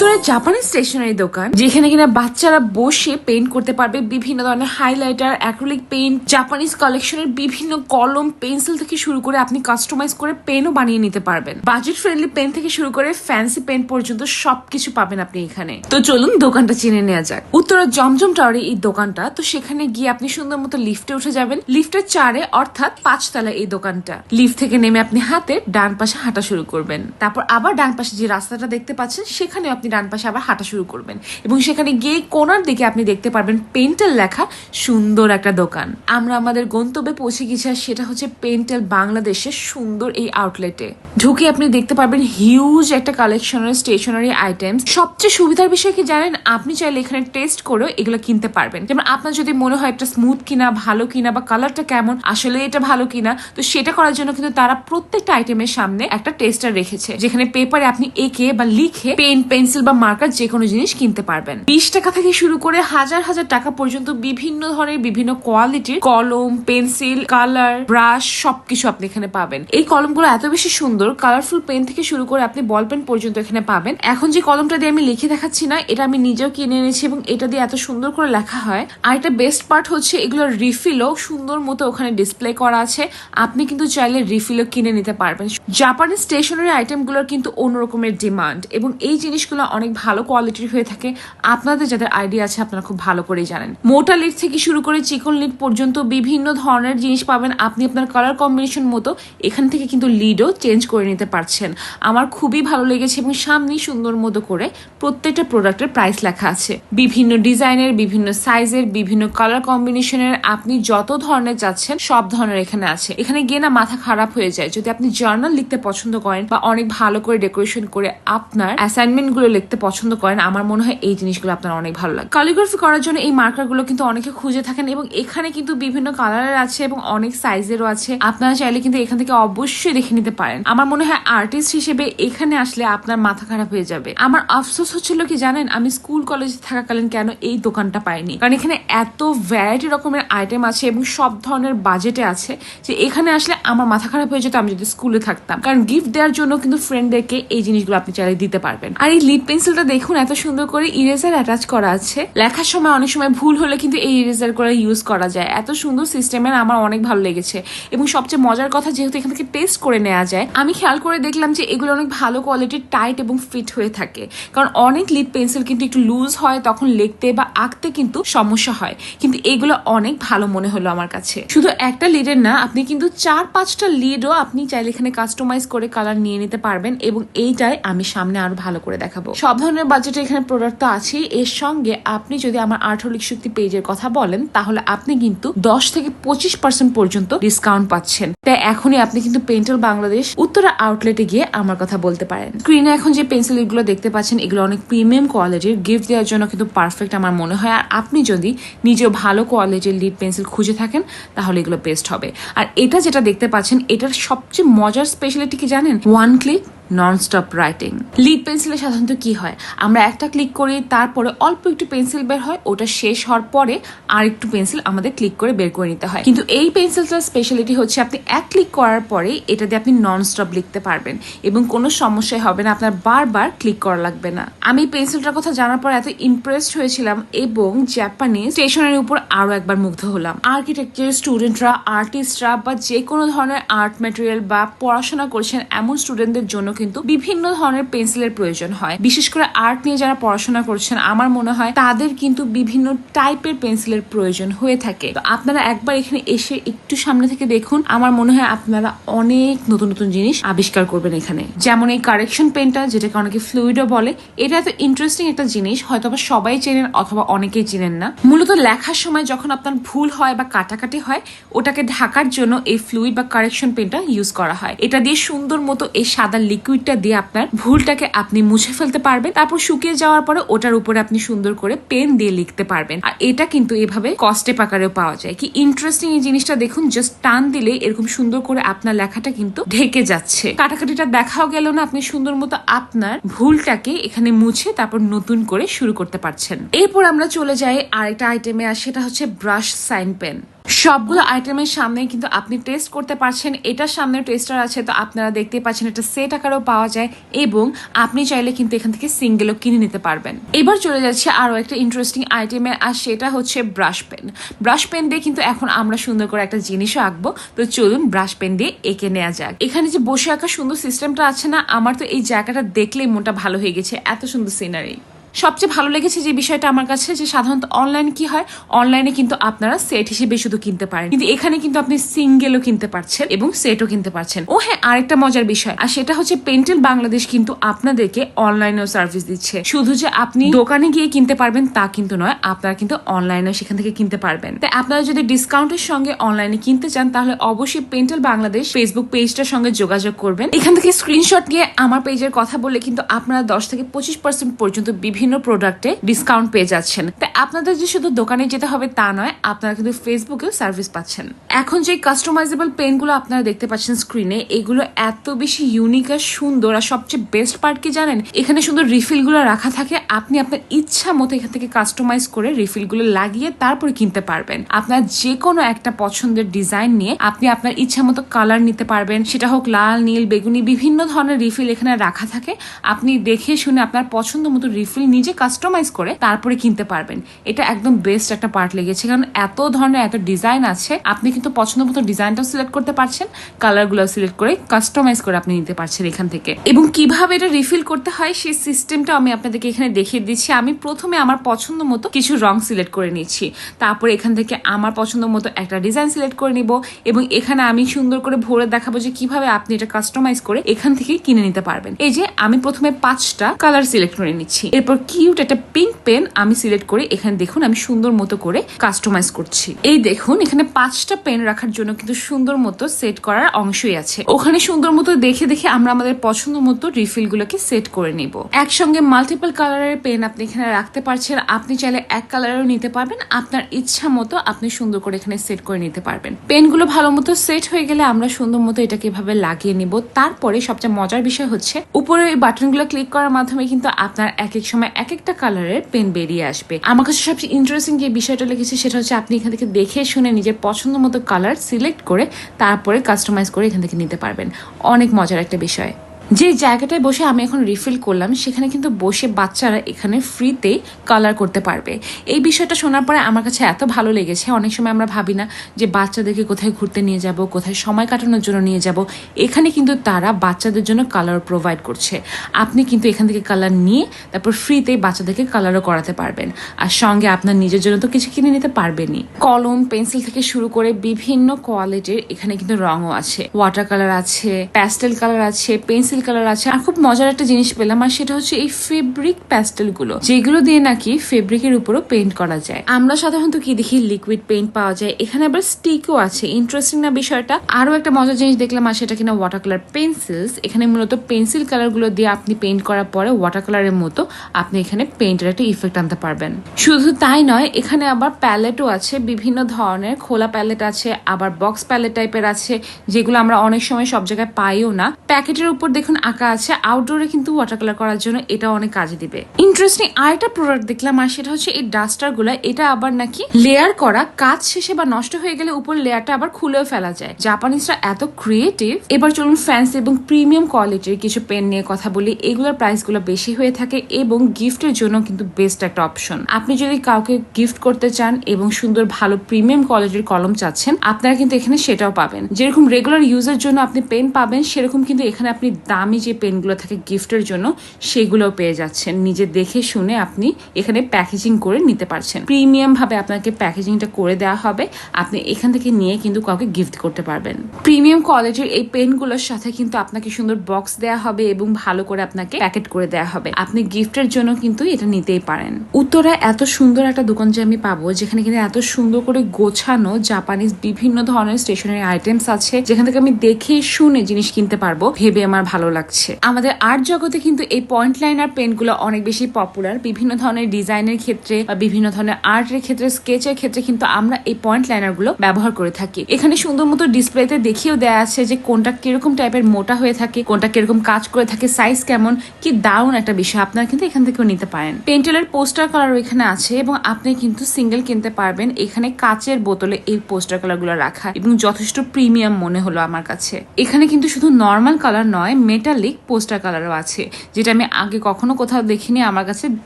উত্তরের জাপানি স্টেশনারি দোকান, যেখানে কিনা বাচ্চারা বসে পেন্ট করতে পারবে বিভিন্ন ধরনের হাইলাইটার অ্যাক্রিলিক পেইন্ট জাপানিজ কালেকশনের বিভিন্ন কলম পেন্সিল থেকে শুরু করে আপনি কাস্টমাইজ করে পেনও বানিয়ে নিতে পারবেন। বাজেট ফ্রেন্ডলি পেন থেকে শুরু করে ফ্যান্সি পেন পর্যন্ত সবকিছু পাবেন আপনি এখানে। তো চলুন দোকানটা চিনে নেওয়া যাক। উত্তরের জমজম টাওয়ারে এই দোকানটা, তো সেখানে গিয়ে আপনি সুন্দর মতো লিফটে উঠে যাবেন। লিফটের চারে অর্থাৎ পাঁচতলা এই দোকানটা। লিফট থেকে নেমে আপনি হাতে ডান পাশে হাঁটা শুরু করবেন। তারপর আবার ডান পাশে যে রাস্তাটা দেখতে পাচ্ছেন সেখানে আপনি ডান পাশে আবার হাঁটা শুরু করবেন। এবং সেখানে গিয়ে কোনার দিকে আপনি দেখতে পারবেন পেন্টেল লেখা সুন্দর একটা দোকান। আমরা আমাদের গন্তব্যে পৌঁছে গেছি আর সেটা হচ্ছে পেন্টেল বাংলাদেশের সুন্দর এই আউটলেটে ঢুকে আপনি দেখতে পারবেন হিউজ একটা কালেকশনের স্টেশনারি আইটেমস সবচেয়ে সুবিধার বিষয় কি জানেন? আপনি চাইলে এখানে টেস্ট করেও এগুলো কিনতে পারবেন। যেমন আপনার যদি মনে হয় একটা স্মুথ কিনা, ভালো কিনা বা কালারটা কেমন, আসলে এটা ভালো কিনা, তো সেটা করার জন্য কিন্তু তারা প্রত্যেকটা আইটেমের সামনে একটা টেস্টার রেখেছে। যেখানে পেপারে আপনি এঁকে বা লিখে পেন পেন্সিল বা মার্কার যে কোনো জিনিস কিনতে পারবেন। বিশ টাকা থেকে শুরু করে হাজার হাজার টাকা পর্যন্ত বিভিন্ন ধরনের বিভিন্ন কোয়ালিটির কলম, পেন্সিল, কালার, ব্রাশ সবকিছু আপনি এখানে পাবেন। এই কলমগুলো এত বেশি সুন্দর, কালারফুল পেন থেকে শুরু করে আপনি বল পেন পর্যন্ত এখানে পাবেন। এখন যে কলমটা দিয়ে আমি লিখে দেখাচ্ছি না, এটা আমি নিজেও কিনে এনেছি এবং এটা দিয়ে এত সুন্দর করে লেখা হয়। আর এটা বেস্ট পার্ট হচ্ছে এগুলোর রিফিলও সুন্দর মতো ওখানে ডিসপ্লে করা আছে। আপনি কিন্তু চাইলে রিফিলও কিনে নিতে পারবেন। জাপানি স্টেশনারি আইটেমগুলোর কিন্তু অন্যরকমের ডিমান্ড এবং এই জিনিসগুলো অনেক ভালো কোয়ালিটির হয়ে থাকে। আপনাদের যাদের আইডিয়া আছে, আপনারা খুব ভালো করেই জানেন। মোটা লিড থেকে শুরু করে চিকন লিড পর্যন্ত বিভিন্ন ধরনের জিনিস পাবেন। আপনি আপনার কালার কম্বিনেশন মতো এখান থেকে কিন্তু লিডও চেঞ্জ করে নিতে পারছেন। আমার খুবই ভালো লেগেছে এবং সামনেই সুন্দর মতো করে প্রত্যেকটা প্রোডাক্টের প্রাইস লেখা আছে। বিভিন্ন ডিজাইনের বিভিন্ন সাইজের বিভিন্ন কালার কম্বিনেশনের আপনি যত ধরনের যাচ্ছেন সব ধরনের এখানে আছে। এখানে গিয়ে না মাথা খারাপ হয়ে যায়। যদি আপনি জার্নাল লিখতে পছন্দ করেন বা অনেক ভালো করে ডেকোরেশন করে আপনার অ্যাসাইনমেন্টগুলো লিখতে পছন্দ করেন, আমার মনে হয় এই জিনিসগুলো আপনার অনেক ভালো লাগে। কালিগ্রাফি করার জন্য এই মার্কারগুলো কিন্তু অনেকে খুঁজে থাকেন এবং এখানে কিন্তু বিভিন্ন কালারের আছে এবং অনেক সাইজেরও আছে। আপনারা চাইলে কিন্তু এখান থেকে অবশ্যই দেখে নিতে পারেন। আমার মনে হয় আর্টিস্ট হিসেবে এখানে আসলে আপনার মাথা খারাপ হয়ে যাবে। আমার আফসোস হচ্ছিল কি জানেন, আমি স্কুল কলেজে থাকাকালীন কেন এই দোকানটা পাইনি? কারণ এখানে এত ভ্যারাইটি রকমের আইটেম আছে এবং সব ধরনের বাজেটে আছে যে এখানে আসলে আমার মাথা খারাপ হয়ে যেত আমি যদি স্কুলে থাকতাম। কারণ গিফট দেওয়ার জন্য কিন্তু ফ্রেন্ডদেরকে এই জিনিসগুলো আপনি চাইলে দিতে পারবেন। আর এই লিপ পেন্সিলটা দেখুন, এত সুন্দর করে ইরেজার অ্যাটাচ করা আছে। লেখার সময় অনেক সময় ভুল হলে কিন্তু এই ইরেজার করে ইউজ করা যায়। এত সুন্দর সিস্টেমের আমার অনেক ভালো লেগেছে। এবং সবচেয়ে মজার কথা যেহেতু এখান থেকে টেস্ট করে নেওয়া যায়, আমি খেয়াল করে দেখলাম যে এগুলো অনেক ভালো কোয়ালিটির টাইট এবং ফিট হয়ে থাকে। কারণ অনেক লিপ পেন্সিল কিন্তু একটু লুজ হয়, তখন লিখতে বা আঁকতে কিন্তু সমস্যা হয়। কিন্তু এগুলো অনেক ভালো মনে হলো আমার কাছে। শুধু একটা লিডের না, আপনি কিন্তু চার পাঁচটা লিডও আপনি চাইলে এখানে কাস্টমাইজ করে কালার নিয়ে নিতে পারবেন এবং এইটাই আমি সামনে আরও ভালো করে দেখাবো। সব ধরনের বাজেটে এখানে প্রোডাক্ট তো আছেই। এর সঙ্গে আপনি যদি আমার আর্থলিক শক্তি পেজের কথা বলেন, তাহলে আপনি কিন্তু দশ থেকে পঁচিশ পার্সেন্ট পর্যন্ত ডিসকাউন্ট পাচ্ছেন। তাই এখনই আপনি কিন্তু পেন্টাল বাংলাদেশ উত্তরা আউটলেটে গিয়ে আমার কথা বলতে পারেন। স্ক্রিনে এখন যে পেন্সিলগুলো দেখতে পাচ্ছেন, এগুলো অনেক প্রিমিয়াম কোয়ালিটির গিফট দেওয়ার জন্য কিন্তু পারফেক্ট আমার মনে হয়। আর আপনি যদি নিজেও ভালো কোয়ালিটির লিড পেন্সিল খুঁজে থাকেন, তাহলে এগুলো বেস্ট হবে। আর এটা যেটা দেখতে পাচ্ছেন, এটার সবচেয়ে মজার স্পেশালিটি কি জানেন? One click non stop writing lead পেন্সিলে সাধারণত কি হয়? আমরা একটা ক্লিক করি, তারপরে অল্প একটু পেন্সিল বের হয়, ওটা শেষ হওয়ার পরে আর একটু পেন্সিল আমাদের ক্লিক করে বের করে নিতে হয়। কিন্তু এই পেন্সিলটার স্পেশালিটি হচ্ছে আপনি এক ক্লিক করার পরে এটা দিয়ে আপনি নন স্টপ লিখতে পারবেন এবং কোনো সমস্যাই হবে না, আপনার বারবার ক্লিক করা লাগবে না। আমি পেন্সিলটার কথা জানার পর এত ইমপ্রেসড হয়েছিলাম এবং জাপানি স্টেশনের উপর আরও একবার মুগ্ধ হলাম। আর্কিটেকচার স্টুডেন্টরা আর্টিস্টরা বা যে কোনো ধরনের আর্ট ম্যাটেরিয়াল বা পড়াশোনা করছেন, এমন স্টুডেন্টদের জন্য কিন্তু বিভিন্ন ধরনের পেন্সিলের প্রয়োজন হয়। বিশেষ করে আর্ট নিয়ে যারা পড়াশোনা করছেন, আমার মনে হয় তাদের কিন্তু বিভিন্ন টাইপের পেন্সিলের প্রয়োজন হয়ে থাকে। তো আপনারা একবার এখানে এসে একটু সামনে থেকে দেখুন। আমার মনে হয় আপনারা অনেক নতুন নতুন জিনিস আবিষ্কার করবেন এখানে। যেমন এই কারেকশন পেনটা, যেটাকে অনেকে ফ্লুইডও বলে, এটা এত ইন্টারেস্টিং একটা জিনিস হয়তো বা সবাই চেনেন অথবা অনেকেই চেনেন না। মূলত লেখার সময় যখন আপনার ভুল হয় বা কাটাকাটি হয়, ওটাকে ঢাকার জন্য এই ফ্লুইড বা কারেকশন পেনটা ইউজ করা হয়। এটা দিয়ে সুন্দর মতো এই সাদা লিকুইডটা দিয়ে আপনার ভুলটাকে আপনি মুছে ফেলতে পারবেন। তারপর শুকিয়ে যাওয়ার পরে ওটার উপরে আপনি সুন্দর করে পেন দিয়ে লিখতে পারবেন। আর এটা কিন্তু এভাবে কস্টে পাকারেও পাওয়া যায়। কি ইন্টারেস্টিং এই জিনিসটা দেখুন জাস্ট টান দিলে এরকম সুন্দর করে আপনার লেখাটা কিন্তু ঢেকে যাচ্ছে। কাটাকাটিটা দেখাও গেল না, আপনি সুন্দর মতো আপনার ভুলটাকে এখানে মুছে তারপর নতুন করে শুরু করতে পারছেন। এরপর আমরা চলে যাই আরেকটা আইটেমে আর সেটা হচ্ছে ব্রাশ সাইন পেন সবগুলো আইটেমের সামনে কিন্তু আপনি টেস্ট করতে পারছেন। এটার সামনে টেস্টার আছে, তো আপনারা দেখতে পাচ্ছেন এটা সেট আকারেও পাওয়া যায় এবং আপনি চাইলে কিন্তু এখান থেকে সিঙ্গেলও কিনে নিতে পারবেন। এবার চলে যাচ্ছে আরও একটা ইন্টারেস্টিং আইটেমে আর সেটা হচ্ছে ব্রাশ পেন ব্রাশ পেন দিয়ে কিন্তু এখন আমরা সুন্দর করে একটা জিনিসও আঁকবো। তো চলুন ব্রাশ পেন দিয়ে এঁকে নেওয়া যাক। এখানে যে বসে আঁকা সুন্দর সিস্টেমটা আছে না, আমার তো এই জায়গাটা দেখলেই মনটা ভালো হয়ে গেছে, এত সুন্দর সিনারি সবচেয়ে ভালো লেগেছে যে বিষয়টা আমার কাছে যে সাধারণত অনলাইন কি হয়? অনলাইনে কিন্তু আপনারা সেট হিসেবে শুধু কিনতে পারেন। কিন্তু এখানে কিন্তু আপনি সিঙ্গেলও কিনতে পারছেন এবং সেটও কিনতে পারছেন। ও হ্যাঁ আরেকটা মজার বিষয়। আর সেটা হচ্ছে পেন্টেল বাংলাদেশ কিন্তু আপনাদেরকে অনলাইনেও সার্ভিস দিচ্ছে। শুধু যে আপনি দোকানে গিয়ে কিনতে পারবেন তা কিন্তু নয়, আপনারা কিন্তু অনলাইনেও সেখান থেকে কিনতে পারবেন। তাই আপনারা যদি ডিসকাউন্টের সঙ্গে অনলাইনে কিনতে চান, তাহলে অবশ্যই পেন্টেল বাংলাদেশ ফেসবুক পেজটার সঙ্গে যোগাযোগ করবেন। এখান থেকে স্ক্রিনশট নিয়ে আমার পেজের কথা বলে কিন্তু আপনারা দশ থেকে পঁচিশ পার্সেন্ট পর্যন্ত বিভিন্ন প্রোডাক্টে ডিসকাউন্ট পেয়ে যাচ্ছেন। তাই আপনাদের যে শুধু দোকানে যেতে হবে তা নয়, আপনারা কিন্তু ফেসবুকেও সার্ভিস পাচ্ছেন। এখন যে কাস্টমাইজেবল পেনগুলো আপনারা দেখতে পাচ্ছেন স্ক্রিনে এগুলো এত বেশি ইউনিক আর সুন্দর আর সবচেয়ে বেস্ট পার্ট কি জানেন? এখানে সুন্দর রিফিলগুলো রাখা থাকে, আপনি আপনার ইচ্ছা মতো এখান থেকে কাস্টমাইজ করে রিফিলগুলো লাগিয়ে তারপরে কিনতে পারবেন। আপনার যে কোনো একটা পছন্দের ডিজাইন নিয়ে আপনি আপনার ইচ্ছা মতো কালার নিতে পারবেন। সেটা হোক লাল, নীল, বেগুনি, বিভিন্ন ধরনের রিফিল এখানে রাখা থাকে। আপনি দেখে শুনে আপনার পছন্দ মতো রিফিল নিজে কাস্টমাইজ করে তারপরে কিনতে পারবেন। এটা একদম বেস্ট একটা পার্ট লেগেছে। কারণ এত ধরনের এত ডিজাইন আছে, আপনি কিন্তু পছন্দ মতো ডিজাইনটাও সিলেক্ট করতে পারছেন কালারগুলো সিলেক্ট করে কাস্টমাইজ করে আপনি নিতে পারছেন এখান থেকে। এবং কীভাবে এটা রিফিল করতে হয়, সেই সিস্টেমটা আমি আপনাদেরকে এখানে দেখিয়ে দিচ্ছি। আমি প্রথমে আমার পছন্দ মতো কিছু রং সিলেক্ট করে নিচ্ছি। তারপরে এখান থেকে আমার পছন্দ মতো একটা ডিজাইন সিলেক্ট করে নিব এবং এখানে আমি সুন্দর করে ভরে দেখাবো যে কীভাবে আপনি এটা কাস্টমাইজ করে এখান থেকে কিনে নিতে পারবেন। এই যে আমি প্রথমে পাঁচটা কালার সিলেক্ট করে নিচ্ছি। এরপর কিউট একটা পিঙ্ক পেন আমি সিলেক্ট করে এখানে দেখুন, আমি সুন্দর মতো করে কাস্টমাইজ করছি। এই দেখুন, এখানে পাঁচটা পেন রাখার জন্য কিন্তু সুন্দর মতো সেট করার অংশই আছে। ওখানে সুন্দর মতো দেখে দেখে আমরা আমাদের পছন্দ মতো রিফিল গুলোকে সেট করে নিব। একসঙ্গে মাল্টিপল কালারের পেন আপনি এখানে রাখতে পারছেন। আপনি চাইলে এক কালারেও নিতে পারবেন। আপনার ইচ্ছা মতো আপনি সুন্দর করে এখানে সেট করে নিতে পারবেন। পেনগুলো ভালো মতো সেট হয়ে গেলে আমরা সুন্দর মতো এটাকে এভাবে লাগিয়ে নিব। তারপরে সবচেয়ে মজার বিষয় হচ্ছে, উপরে এই বাটনগুলো ক্লিক করার মাধ্যমে কিন্তু আপনার এক এক সময় এক একটা কালারের পেন বেরিয়ে আসবে। আমার কাছে সবচেয়ে ইন্টারেস্টিং যে বিষয়টা লেগেছে সেটা হচ্ছে আপনি এখান থেকে দেখে শুনে নিজের পছন্দ মতো কালার সিলেক্ট করে তারপরে কাস্টমাইজ করে এখান থেকে নিতে পারবেন। অনেক মজার একটা বিষয়। যে জায়গাটায় বসে আমি এখন রিফিল করলাম, সেখানে কিন্তু বসে বাচ্চারা এখানে ফ্রিতে কালার করতে পারবে। এই বিষয়টা শোনার পরে আমার কাছে এত ভালো লেগেছে। অনেক সময় আমরা ভাবি না যে বাচ্চাদেরকে কোথায় ঘুরতে নিয়ে যাব, কোথায় সময় কাটানোর জন্য নিয়ে যাব। এখানে কিন্তু তারা বাচ্চাদের জন্য কালার প্রোভাইড করছে। আপনি কিন্তু এখান থেকে কালার নিয়ে তারপর ফ্রিতে বাচ্চাদেরকে কালারও করাতে পারবেন। আর সঙ্গে আপনার নিজের জন্য তো কিছু কিনে নিতে পারবেনই। কলম, পেন্সিল থেকে শুরু করে বিভিন্ন কোয়ালিটির এখানে কিন্তু রঙও আছে। ওয়াটার কালার আছে প্যাস্টেল কালার আছে পেন্সিল কালার আছে। আর খুব মজার একটা জিনিস পেলাম, আর সেটা হচ্ছে এই ফেব্রিক প্যাস্টেলগুলো যেগুলো দিয়ে নাকি ফেব্রিকের উপরও পেইন্ট করা যায়। আমরা সাধারণত কি দেখি? লিকুইড পেইন্ট পাওয়া যায়। এখানে আবার স্টিকও আছে। ইন্টারেস্টিং না বিষয়টা? আরও একটা মজার জিনিস দেখলাম, আর সেটা কিনা ওয়াটার কালার পেন্সিলস এখানে মূলত পেন্সিল কালারগুলো দিয়ে আপনি পেইন্ট করার পরে ওয়াটার কালারের মতো আপনি এখানে পেইন্টের একটা ইফেক্ট আনতে পারবেন। শুধু তাই নয়, এখানে আবার প্যালেটও আছে। বিভিন্ন ধরনের খোলা প্যালেট আছে, আবার বক্স প্যালেট টাইপের আছে, যেগুলো আমরা অনেক সময় সব জায়গায় পাইও না। প্যাকেটের উপর দেখুন আঁকা আছে আউটডোরে কিন্তু ওয়াটার কালার করার জন্য এটা অনেক কাজে দিবে। ইন্টারেস্টিং আরেকটা প্রোডাক্ট দেখলাম, আর সেটা হচ্ছে এই ডাস্টারগুলা, এটা আবার নাকি লেয়ার করা, কাজ শেষে বা নষ্ট হয়ে গেলে উপর লেয়ারটা আবার খুলেও ফেলা যায়। জাপানিজরা এত ক্রিয়েটিভ এবার চলুন ফ্যান্সি এবং প্রিমিয়াম কোয়ালিটির কিছু পেন নিয়ে কথা বলি। এগুলোর প্রাইসগুলো বেশি হয়ে থাকে এবং গিফটের জন্য কিন্তু বেস্ট একটা অপশন আপনি যদি কাউকে গিফট করতে চান এবং সুন্দর ভালো প্রিমিয়াম কোয়ালিটির কলম চাচ্ছেন, আপনারা কিন্তু এখানে সেটাও পাবেন। যেরকম রেগুলার ইউজের জন্য আপনি পেন পাবেন, সেরকম কিন্তু এখানে আপনি দামি যে পেনগুলো থাকে গিফটের জন্য, সেগুলোও পেয়ে যাচ্ছেন। নিজে দেখে শুনে আপনি এখানে প্যাকেজিং করে নিতে পারছেন। প্রিমিয়াম ভাবে আপনাকে প্যাকেজিংটা করে দেওয়া হবে। আপনি এখান থেকে নিয়ে কিন্তু কাউকে গিফট করতে পারবেন। প্রিমিয়াম কোয়ালিটির এই পেনগুলোর সাথে কিন্তু আপনাকে সুন্দর বক্স দেওয়া হবে এবং ভালো করে আপনাকে প্যাকেট করে দেওয়া হবে। আপনি গিফটের জন্য কিন্তু এটা নিতেই পারেন। উত্তরায় এত সুন্দর একটা দোকান যে আমি পাবো, যেখানে কিন্তু এত সুন্দর করে গোছানো জাপানিজ বিভিন্ন ধরনের স্টেশনারি আইটেমস আছে, যেখান থেকে আমি দেখে শুনে জিনিস কিনতে পারব। ভেবে আমার ভালো ভালো লাগছে। আমাদের আর্ট জগতে কিন্তু এই পয়েন্ট লাইনার পেনগুলো অনেক বেশি পপুলার বিভিন্ন ধরনের ডিজাইনের ক্ষেত্রে বা বিভিন্ন ধরনের আর্টের ক্ষেত্রে স্কেচের ক্ষেত্রে কিন্তু আমরা এই পয়েন্ট লাইনারগুলো ব্যবহার করে থাকি। এখানে সুন্দর মতো ডিসপ্লেতে দেখিয়েও দেওয়া আছে যে কোনটা কীরকম টাইপের মোটা হয়ে থাকে, কোনটা কীরকম কাজ করে থাকে সাইজ কেমন, কি দারুণ একটা বিষয় আপনারা কিন্তু এখান থেকেও নিতে পারেন। পেন্টেলের পোস্টার কালার এখানে আছে এবং আপনি কিন্তু সিঙ্গেল কিনতে পারবেন। এখানে কাচের বোতলে এই পোস্টার কালারগুলো রাখা এবং যথেষ্ট প্রিমিয়াম মনে হলো আমার কাছে। এখানে কিন্তু শুধু নর্মাল কালার নয় মেটালিক পোস্টার কালারও আছে, যেটা আমি আগে কখনো কোথাও দেখিনি, আমার কাছে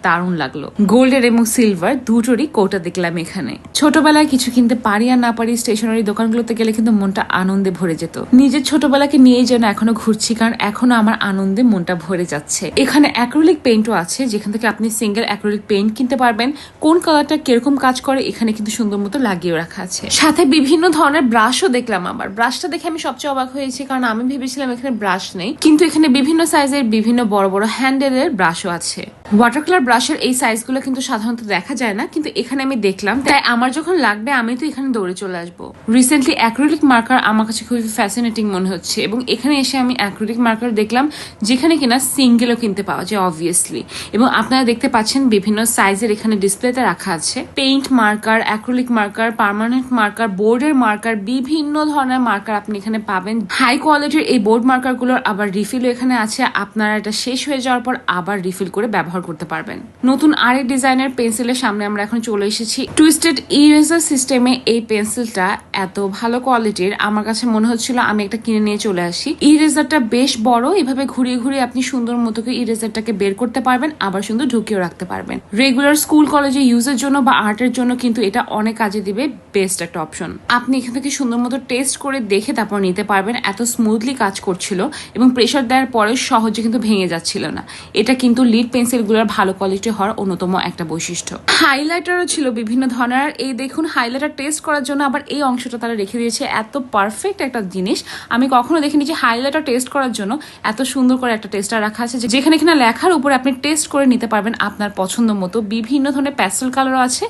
দারুণ লাগল। গোল্ডের এবং সিলভার দুটোরই কোটা দেখলাম এখানে। ছোটবেলায় কিছু কিনতে পারি আর না পারি স্টেশনারি দোকানগুলোতে গেলে কিন্তু মনটা আনন্দে ভরে যেত। নিজের ছোটবেলাকে নিয়েই যেন এখনও ঘুরছি, কারণ এখনও আমার আনন্দে মনটা ভরে যাচ্ছে। এখানে অ্যাক্রিলিক পেইন্টও আছে, যেখান থেকে আপনি সিঙ্গেল অ্যাক্রিলিক পেইন্ট কিনতে পারবেন। কোন কালারটা কীরকম কাজ করে, এখানে কিন্তু সুন্দর মতো লাগিয়ে রাখা আছে। সাথে বিভিন্ন ধরনের ব্রাশও দেখলাম আবার। ব্রাশটা দেখে আমি সবচেয়ে অবাক হয়েছি, কারণ আমি ভেবেছিলাম এখানে ব্রাশ নেই। কিন্তু এখানে বিভিন্ন সাইজের বিভিন্ন বড় বড় হ্যান্ডেলের ব্রাশও আছে। ওয়াটার কালার ব্রাশের এই সাইজগুলো কিন্তু সাধারণত দেখা যায় না, কিন্তু এখানে আমি দেখলাম। তাই আমার যখন লাগবে, আমি তো এখানে দৌড়ে চলে আসব। রিসেন্টলি অ্যাক্রিলিক মার্কার আমার কাছে খুবই ফ্যাসিনেটিং মনে হচ্ছে এবং এখানে এসে আমি অ্যাক্রিলিক মার্কার দেখলাম, যেখানে কিনা সিঙ্গেলও কিনতে পাওয়া যায় অবভিয়াসলি এবং আপনারা দেখতে পাচ্ছেন বিভিন্ন সাইজের এখানে ডিসপ্লেতে রাখা আছে। Paint marker acrylic marker permanent marker বোর্ডের মার্কার বিভিন্ন ধরনের মার্কার আপনি এখানে পাবেন। হাই কোয়ালিটির এই বোর্ড মার্কারগুলোর আবার রিফিলও এখানে আছে। আপনারা এটা শেষ হয়ে যাওয়ার পর আবার রিফিল করে ব্যবহার করতে পারবেন। নতুন আরেক ডিজাইনের পেন্সিলের সামনে আমরা এখন চলে এসেছি। টুইস্টেড ইরেজার সিস্টেমে এই পেন্সিলটা এত ভালো কোয়ালিটির, আমার কাছে মনে হচ্ছিল আমি একটা কিনে নিয়ে চলে আসি। ইরেজারটা বেশ বড়, এভাবে ঘুরিয়ে ঘুরিয়ে আপনি সুন্দর মতো ইরেজারটাকে বের করতে পারবেন, আবার সুন্দর ঢুকিয়েও রাখতে পারবেন। রেগুলার স্কুল কলেজে ইউজের জন্য বা আর্টের জন্য কিন্তু এটা অনেক কাজে দিবে বেস্ট একটা অপশন আপনি এখান থেকে সুন্দর মতো টেস্ট করে দেখে তারপর নিতে পারবেন, এত স্মুথলি কাজ করছিল এবং প্রেশার দেওয়ার পরে সহজে কিন্তু ভেঙে যাচ্ছিল না। এটা কিন্তু লিড পেন্সিলগুলোর ভালো কোয়ালিটি হওয়ার অন্যতম একটা বৈশিষ্ট্য। হাইলাইটারও ছিল বিভিন্ন ধরনের। এই দেখুন হাইলাইটার টেস্ট করার জন্য আবার এই অংশটা তারা রেখে দিয়েছে। এত পারফেক্ট একটা জিনিস। আমি কখনো দেখিনি যে হাইলাইটার টেস্ট করার জন্য এত সুন্দর করে একটা টেস্টার রাখা আছে। যেখানে কিনা লেখার উপরে আপনি টেস্ট করে নিতে পারবেন আপনার পছন্দ মতো। বিভিন্ন ধরনের প্যাস্টেল কালারও আছে,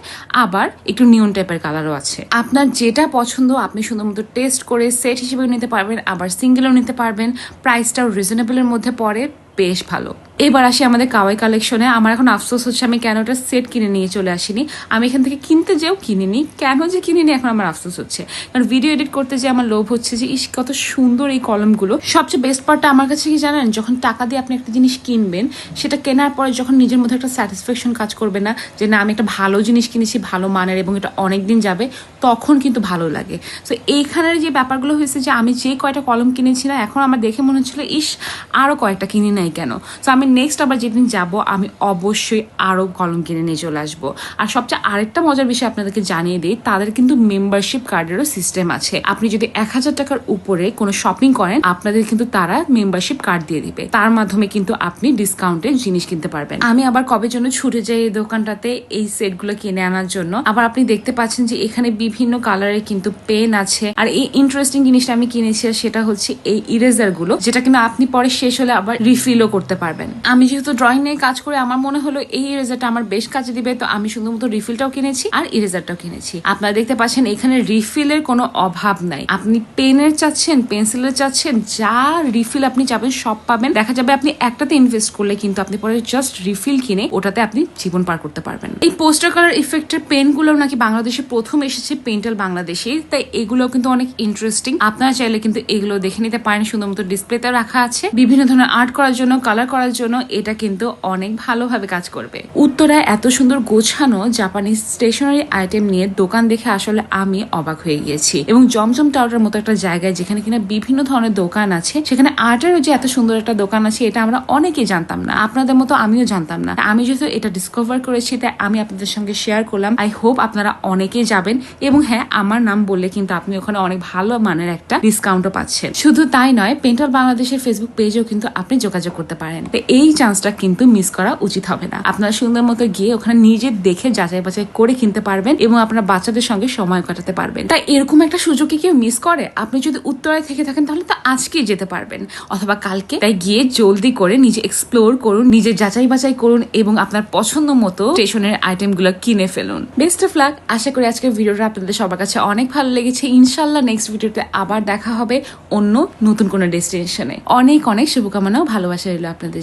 আবার একটু নিউন টাইপের কালারও আছে। আপনার যেটা পছন্দ, আপনি সুন্দর মতো টেস্ট করে সেট হিসেবে নিতে পারবেন, আবার সিঙ্গেলও নিতে পারবেন। প্রাইসটাও রিজনেবলের মধ্যে পড়ে, বেশ ভালো। এবার আসি আমাদের কাওয়াই কালেকশনে আমার এখন আফসোস হচ্ছে আমি কেন ওটা সেট কিনে নিয়ে চলে আসিনি। আমি এখান থেকে কিনতে যেও কিনিনি। কেন যে কিনিনি এখন আমার আফসোস হচ্ছে। কারণ ভিডিও এডিট করতে যে আমার লোভ হচ্ছে যে, ইস, কত সুন্দর এই কলমগুলো। সবচেয়ে বেস্ট পার্টটা আমার কাছে কি জানেন? যখন টাকা দিয়ে আপনি একটা জিনিস কিনবেন, সেটা কেনার পরে যখন নিজের মধ্যে একটা স্যাটিসফ্যাকশন কাজ করবে না, যে না, আমি একটা ভালো জিনিস কিনেছি, ভালো মানের এবং এটা অনেক দিন যাবে, তখন কিন্তু ভালো লাগে। তো এইখানের যে ব্যাপারগুলো হয়েছে যে, আমি যে কয়টা কলম কিনেছি না, এখন আমার দেখে মনে হচ্ছিল, ইস আরও কয়েকটা কিনি নাই কেন? তো আমি নেক্সট আবার যেদিন যাব, আমি অবশ্যই আরও কলম কিনে নিয়ে চলে আসব। আর সবচেয়ে আরেকটা মজার বিষয় আপনাদেরকে জানিয়ে দিই, তাদের কিন্তু মেম্বারশিপ কার্ডেরও সিস্টেম আছে। আপনি যদি এক হাজার টাকার উপরে কোনো শপিং করেন, আপনাদের কিন্তু তারা মেম্বারশিপ কার্ড দিয়ে দিবে। তার মাধ্যমে কিন্তু আপনি ডিসকাউন্টে জিনিস কিনতে পারবেন। আমি আবার কবে জন্য ছুটে যাই এই দোকানটাতে এই সেটগুলো কিনে আনার জন্য। আবার আপনি দেখতে পাচ্ছেন যে এখানে বিভিন্ন কালারের কিন্তু পেন আছে। আর এই ইন্টারেস্টিং জিনিসটা আমি কিনেছি সেটা হচ্ছে এই ইরেজারগুলো, যেটা কিন্তু আপনি পরে শেষ হলে আবার রিফিলও করতে পারবেন। আমি যেহেতু ড্রয়িং নিয়ে কাজ করে, আমার মনে হলো এই ইরেজারটা আমার বেশ কাজে দিবে, তো আমি সুন্দর মতো রিফিলটাও কিনেছি আর ইরেজারটাও কিনেছি। আপনারা দেখতে পাচ্ছেন এখানে রিফিলের কোনো অভাব নাই। আপনি পেনের চাচ্ছেন পেন্সিলের চাচ্ছেন, যা রিফিল আপনি চাবেন সব পাবেন। দেখা যাবে আপনি একটাতে ইনভেস্ট করলে কিন্তু আপনি পরে জাস্ট রিফিল কিনে ওটাতে আপনি জীবন পার করতে পারবেন। এই পোস্টার কালার ইফেক্টের পেনগুলো নাকি বাংলাদেশে প্রথম এসেছে পেন্টাল বাংলাদেশে, তাই এগুলো কিন্তু অনেক ইন্টারেস্টিং আপনারা চাইলে কিন্তু এগুলো দেখে নিতে পারেন, সুন্দর মতো ডিসপ্লেতে রাখা আছে। বিভিন্ন ধরনের আর্ট করার জন্য কালার করার জন্য এটা কিন্তু অনেক ভালোভাবে কাজ করবে। উত্তরায় এত সুন্দর গোছানো জাপানিজ স্টেশনারি আইটেম নিয়ে দোকান দেখে আসলে আমি অবাক হয়ে গিয়েছি। এবং জমজম টাওয়ারের মতো একটা জায়গায় যেখানে কিনা বিভিন্ন ধরনের দোকান আছে, সেখানে আর্টেরও যে এত সুন্দর একটা দোকান আছে, এটা আমরা অনেকেই জানতাম না। আপনাদের মতো আমিও জানতাম না। আমি যেহেতু এটা ডিসকভার করেছি, তাই আমি আপনাদের সঙ্গে শেয়ার করলাম। আই হোপ আপনারা অনেকেই যাবেন। এবং হ্যাঁ আমার নাম বললে কিন্তু আপনি ওখানে অনেক ভালো মানের একটা ডিসকাউন্টও পাচ্ছেন। শুধু তাই নয় পেন্টাল বাংলাদেশের ফেসবুক পেজেও কিন্তু আপনি যোগাযোগ করতে পারেন। এই চান্সটা কিন্তু মিস করা উচিত হবে না। আপনারা সুন্দর মতো গিয়ে ওখানে নিজে দেখে যাচাই বাছাই করে কিনতে পারবেন এবং আপনার বাচ্চাদের সঙ্গে সময় কাটাতে পারবেন। তাই এরকম একটা সুযোগ কি কেউ মিস করে? আপনি যদি উত্তরায় থেকে থাকেন তাহলে তো আজকেই যেতে পারবেন। অথবা কালকে তাই গিয়ে জলদি করে নিজে এক্সপ্লোর করুন, নিজে যাচাই বাছাই করুন এবং আপনার পছন্দ মতো স্টেশনের আইটেমগুলো কিনে ফেলুন। বেস্ট অফ লাক আশা করি আজকের ভিডিওটা আপনাদের সবার কাছে অনেক ভালো লেগেছে। ইনশাল্লাহ নেক্সট ভিডিওতে আবার দেখা হবে অন্য নতুন কোনো ডেস্টিনেশনে অনেক অনেক শুভকামনা ভালোবাসা রইল আপনাদের